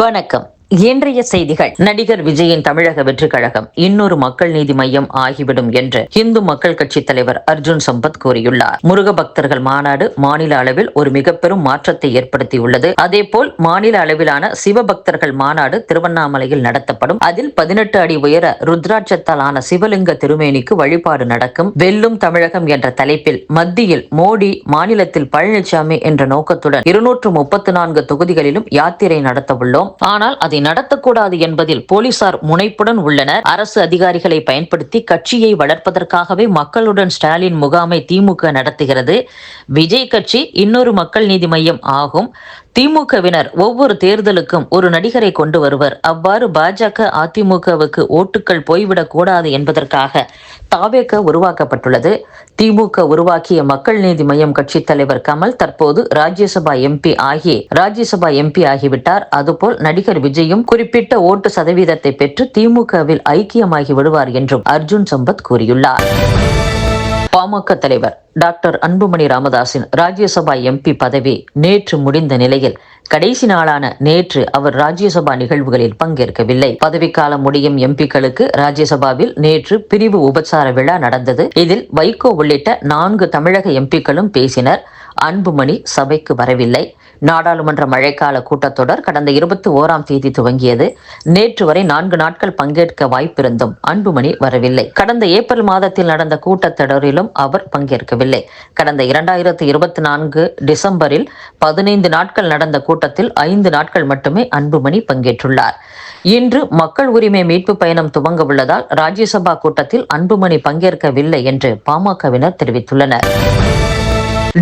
வணக்கம். இன்றைய செய்திகள். நடிகர் விஜயின் தமிழக வெற்றி கழகம் இன்னொரு மக்கள் நீதி மையம் ஆகிவிடும் என்று இந்து மக்கள் கட்சி தலைவர் அர்ஜுன் சம்பத் கூறியுள்ளார். முருக பக்தர்கள் மாநாடு மாநில அளவில் ஒரு மிக பெரும் மாற்றத்தை ஏற்படுத்தியுள்ளது. அதேபோல் மாநில அளவிலான சிவபக்தர்கள் மாநாடு திருவண்ணாமலையில் நடத்தப்படும். அதில் பதினெட்டு அடி உயர ருத்ராட்சத்தால் ஆன சிவலிங்க திருமேனிக்கு வழிபாடு நடக்கும். வெல்லும் தமிழகம் என்ற தலைப்பில் மத்தியில் மோடி மாநிலத்தில் பழனிசாமி என்ற நோக்கத்துடன் இருநூற்று முப்பத்து நான்கு தொகுதிகளிலும் யாத்திரை நடத்த உள்ளோம் ஆனால் அதை நடத்தக்கூடாது என்பதில் போலீசார் முனைப்புடன் உள்ளனர். அரசு அதிகாரிகளை பயன்படுத்தி கட்சியை வளர்ப்பதற்காகவே மக்களுடன் ஸ்டாலின் முகாமை திமுக நடத்துகிறது. விஜய் கட்சி இன்னொரு மக்கள் நீதி மையம் ஆகும். திமுகவினர் ஒவ்வொரு தேர்தலுக்கும் ஒரு நடிகரை கொண்டு வருவர். அவ்வாறு பாஜக அதிமுகவுக்கு ஓட்டுகள் போய்விடக் கூடாது என்பதற்காக தாவேக உருவாக்கப்பட்டுள்ளது. திமுக உருவாக்கிய மக்கள் நீதி மையம் கட்சி தலைவர் கமல் தற்போது ராஜ்யசபா எம்பி ஆகி ராஜ்யசபா எம்பி ஆகிவிட்டார். அதுபோல் நடிகர் விஜயும் குறிப்பிட்ட ஓட்டு சதவீதத்தை பெற்று திமுகவில் ஐக்கியமாகி விடுவார் என்றும் அர்ஜுன் சம்பத் கூறியுள்ளார். பாமக தலைவர் டாக்டர் அன்புமணி ராமதாஸின் ராஜ்யசபா எம்பி பதவி நேற்று முடிந்த நிலையில் கடைசி நாளான நேற்று அவர் ராஜ்யசபா நிகழ்வுகளில் பங்கேற்கவில்லை. பதவிக்காலம் முடியும் எம்பிக்களுக்கு ராஜ்யசபாவில் நேற்று பிரிவு உபச்சார விழா நடந்தது. இதில் வைகோ உள்ளிட்ட நான்கு தமிழக எம்பிக்களும் பேசினர். அன்புமணி சபைக்கு வரவில்லை. நாடாளுமன்ற மழைக்கால கூட்டத்தொடர் கடந்த இருபத்தி ஓராம் தேதி துவங்கியது. நேற்று வரை நான்கு நாட்கள் பங்கேற்க வாய்ப்பிருந்தும் அன்புமணி வரவில்லை. கடந்த ஏப்ரல் மாதத்தில் நடந்த கூட்டத்தொடரிலும் அவர் பங்கேற்கவில்லை. கடந்த இரண்டாயிரத்தி இருபத்தி நான்கு டிசம்பரில் பதினைந்து நாட்கள் நடந்த கூட்டத்தில் ஐந்து நாட்கள் மட்டுமே அன்புமணி பங்கேற்றுள்ளார். இன்று மக்கள் உரிமை மீட்பு பயணம் துவங்க உள்ளதால் ராஜ்யசபா கூட்டத்தில் அன்புமணி பங்கேற்கவில்லை என்று பாமகவினர் தெரிவித்துள்ளனர்.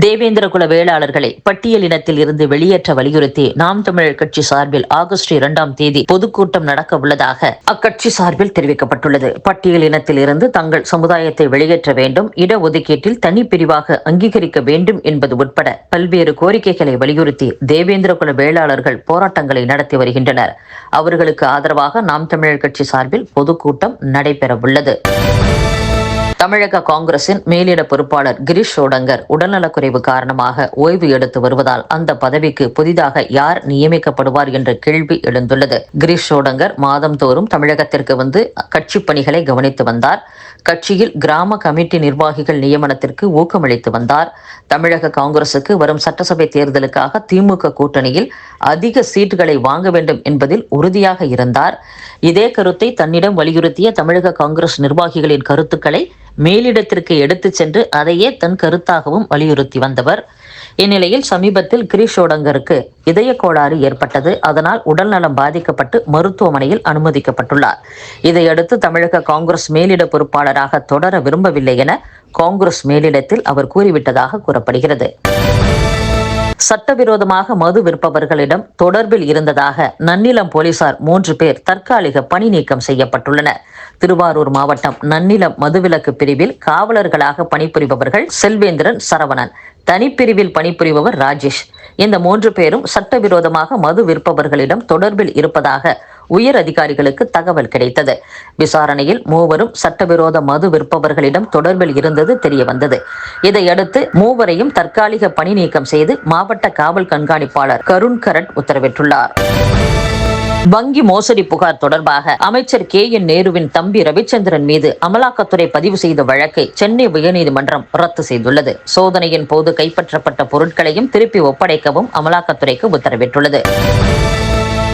தேவேந்திர குல வேளாளர்களை பட்டியலினத்தில் இருந்து வெளியேற்ற வலியுறுத்தி நாம் தமிழர் கட்சி சார்பில் ஆகஸ்ட் இரண்டாம் தேதி பொதுக்கூட்டம் நடக்க உள்ளதாக அக்கட்சி சார்பில் தெரிவிக்கப்பட்டுள்ளது. பட்டியல் இனத்தில் இருந்து தங்கள் சமுதாயத்தை வெளியேற்ற வேண்டும் இடஒதுக்கீட்டில் தனிப்பிரிவாக அங்கீகரிக்க வேண்டும் என்பது உட்பட பல்வேறு கோரிக்கைகளை வலியுறுத்தி தேவேந்திர குல வேளாளர்கள் போராட்டங்களை நடத்தி வருகின்றனர். அவர்களுக்கு ஆதரவாக நாம் தமிழர் கட்சி சார்பில் பொதுக்கூட்டம் நடைபெறவுள்ளது. தமிழக காங்கிரசின் மேலிட பொறுப்பாளர் கிரீஷ் சோடங்கர் உடல்நலக்குறைவு காரணமாக ஓய்வு எடுத்து வருவதால் அந்த பதவிக்கு புதிதாக யார் நியமிக்கப்படுவார் என்ற கேள்வி எழுந்துள்ளது. கிரீஷ் சோடங்கர் மாதந்தோறும் தமிழகத்திற்கு வந்து கட்சி பணிகளை கவனித்து வந்தார். கட்சியில் கிராம கமிட்டி நிர்வாகிகள் நியமனத்திற்கு ஊக்கமளித்து வந்தார். தமிழக காங்கிரசுக்கு வரும் சட்டசபை தேர்தலுக்காக திமுக கூட்டணியில் அதிக சீட்டுகளை வாங்க வேண்டும் என்பதில் உறுதியாக இருந்தார். இதே கருத்தை தன்னிடம் வலியுறுத்திய தமிழக காங்கிரஸ் நிர்வாகிகளின் கருத்துக்களை மேலிடத்திற்கு எடுத்துச் சென்று அதையே தன் கருத்தாகவும் வலியுறுத்தி வந்தவர். இந்நிலையில் சமீபத்தில் கிரீஷோடங்கருக்கு இதய கோளாறு ஏற்பட்டது. அதனால் உடல்நலம் பாதிக்கப்பட்டு மருத்துவமனையில் அனுமதிக்கப்பட்டுள்ளார். இதையடுத்து தமிழக காங்கிரஸ் மேலிட பொறுப்பாளராக தொடர விரும்பவில்லை என காங்கிரஸ் மேலிடத்தில் அவர் கூறிவிட்டதாக கூறப்படுகிறது. சட்டவிரோதமாக மது விற்பவர்களிடம் தொடர்பில் இருந்ததாக நன்னிலம் போலீசார் மூன்று பேர் தற்காலிக பணி நீக்கம் செய்யப்பட்டுள்ளனர். திருவாரூர் மாவட்டம் நன்னிலம் மதுவிலக்கு பிரிவில் காவலர்களாக பணிபுரிபவர்கள் செல்வேந்திரன் சரவணன் தனிப்பிரிவில் பணிபுரிபவர் ராஜேஷ். இந்த மூன்று பேரும் சட்டவிரோதமாக மது விற்பவர்களிடம் தொடர்பில் இருப்பதாக உயர் அதிகாரிகளுக்கு தகவல் கிடைத்தது. விசாரணையில் மூவரும் சட்டவிரோத மது விற்பவர்களிடம் தொடர்பில் இருந்தது தெரியவந்தது. இதையடுத்து மூவரையும் தற்காலிக பணி நீக்கம் செய்து மாவட்ட காவல் கண்காணிப்பாளர் கருண் கரட் உத்தரவிட்டுள்ளார். வங்கி மோசடி புகார் தொடர்பாக அமைச்சர் கே என் நேருவின் தம்பி ரவிச்சந்திரன் மீது அமலாக்கத்துறை பதிவு செய்த வழக்கை சென்னை உயர்நீதிமன்றம் ரத்து செய்துள்ளது. சோதனையின் போது கைப்பற்றப்பட்ட பொருட்களையும் திருப்பி ஒப்படைக்கவும் அமலாக்கத்துறைக்கு உத்தரவிட்டுள்ளது.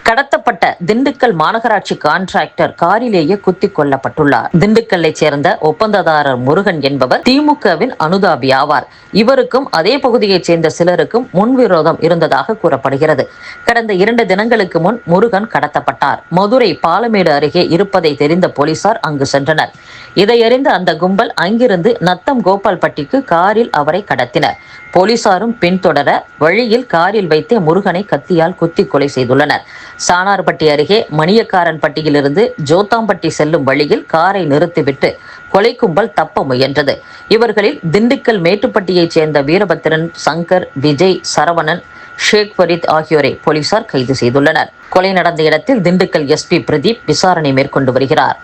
கடத்தப்பட்ட திண்டுக்கல் மாநகராட்சி கான்ட்ராக்டர் காரிலேயே குத்திக் கொல்லப்பட்டுள்ளார். திண்டுக்கல்லை சேர்ந்த ஒப்பந்ததாரர் முருகன் என்பவர் திமுகவின் அனுதாபி ஆவார். இவருக்கும் அதே பகுதியைச் சேர்ந்த சிலருக்கும் முன்விரோதம் இருந்ததாக கூறப்படுகிறது. கடந்த இரண்டு தினங்களுக்கு முன் முருகன் கடத்தப்பட்டார். மதுரை பாலமேடு அருகே இருப்பதை தெரிந்த போலீசார் அங்கு சென்றனர். இதையறிந்த அந்த கும்பல் அங்கிருந்து நத்தம் கோபால்பட்டிக்கு காரில் அவரை கடத்தினர். போலீசாரும் பின்தொடர வழியில் காரில் வைத்தே முருகனை கத்தியால் குத்தி கொலை செய்துள்ளனர். சானார்பட்டி அருகே மணியக்காரன் பட்டியிலிருந்து ஜோத்தாம்பட்டி செல்லும் வழியில் காரை நிறுத்திவிட்டு கொலை கும்பல் தப்ப முயன்றது. இவர்களில் திண்டுக்கல் மேட்டுப்பட்டியைச் சேர்ந்த வீரபத்திரன் சங்கர் விஜய் சரவணன் ஷேக் ஃபரீத் ஆகியோரை போலீசார் கைது செய்துள்ளனர். கொலை நடந்த இடத்தில் திண்டுக்கல் எஸ்பி பிரதீப் விசாரணை மேற்கொண்டு வருகிறார்.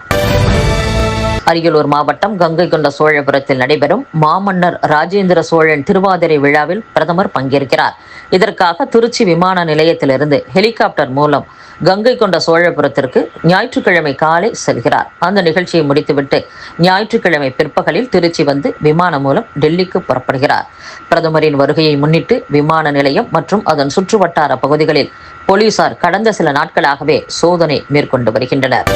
அரியலூர் மாவட்டம் கங்கை கொண்ட சோழபுரத்தில் நடைபெறும் மாமன்னர் ராஜேந்திர சோழன் திருவாதிரை விழாவில் பிரதமர் பங்கேற்கிறார். இதற்காக திருச்சி விமான நிலையத்திலிருந்து ஹெலிகாப்டர் மூலம் கங்கை கொண்ட சோழபுரத்திற்கு ஞாயிற்றுக்கிழமை காலை செல்கிறார். அந்த நிகழ்ச்சியை முடித்துவிட்டு ஞாயிற்றுக்கிழமை பிற்பகலில் திருச்சி வந்து விமானம் மூலம் டெல்லிக்கு புறப்படுகிறார். பிரதமரின் வருகையை முன்னிட்டு விமான நிலையம் மற்றும் அதன் சுற்றுவட்டார பகுதிகளில் போலீசார் கடந்த சில நாட்களாகவே சோதனை மேற்கொண்டு வருகின்றனர்.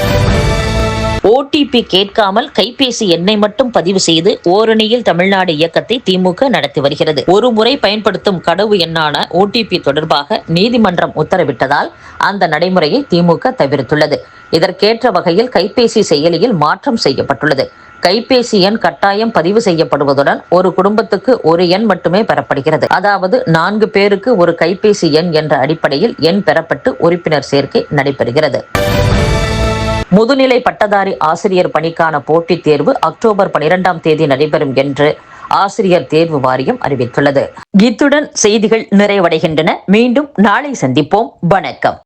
ஓடிபி கேட்காமல் கைபேசி எண்ணை மட்டும் பதிவு செய்து ஓரணியில் தமிழ்நாடு இயக்கத்தை திமுக நடத்தி வருகிறது. ஒரு முறை பயன்படுத்தும் கடவு எண்ணான ஓடிபி தொடர்பாக நீதிமன்றம் உத்தரவிட்டதால் அந்த நடைமுறையை திமுக தவிர்த்துள்ளது. இதற்கேற்ற வகையில் கைபேசி செயலியில் மாற்றம் செய்யப்பட்டுள்ளது. கைபேசி எண் கட்டாயம் பதிவு செய்யப்படுவதுடன் ஒரு குடும்பத்துக்கு ஒரு எண் மட்டுமே பெறப்படுகிறது. அதாவது நான்கு பேருக்கு ஒரு கைபேசி எண் என்ற அடிப்படையில் எண் பெறப்பட்டு உறுப்பினர் சேர்க்கை நடைபெறுகிறது. முதுநிலை பட்டதாரி ஆசிரியர் பணிக்கான போட்டித் தேர்வு அக்டோபர் பனிரெண்டாம் தேதி நடைபெறும் என்று ஆசிரியர் தேர்வு வாரியம் அறிவித்துள்ளது. இத்துடன் செய்திகள் நிறைவடைகின்றன. மீண்டும் நாளை சந்திப்போம். வணக்கம்.